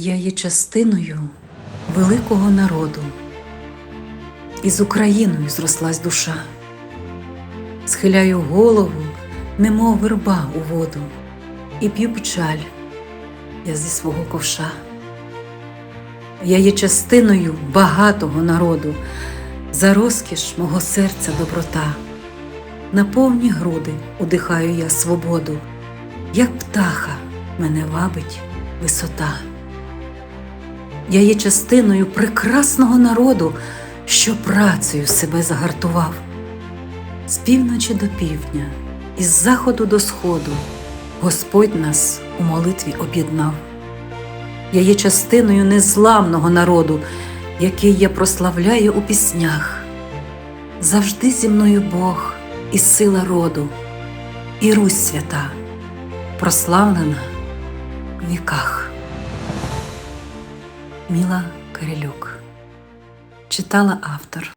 Я є частиною великого народу, і з Україною зрослась душа. Схиляю голову, немов верба у воду, і п'ю печаль я зі свого ковша. Я є частиною багатого народу, за розкіш мого серця доброта. На повні груди удихаю я свободу, як птаха мене вабить висота. Я є частиною прекрасного народу, що працею себе загартував. З півночі до півдня, із заходу до сходу, Господь нас у молитві об'єднав. Я є частиною незламного народу, який я прославляю у піснях. Завжди зі мною Бог і сила роду, і Русь свята, прославлена в віках. Міла Карелюк читала автор.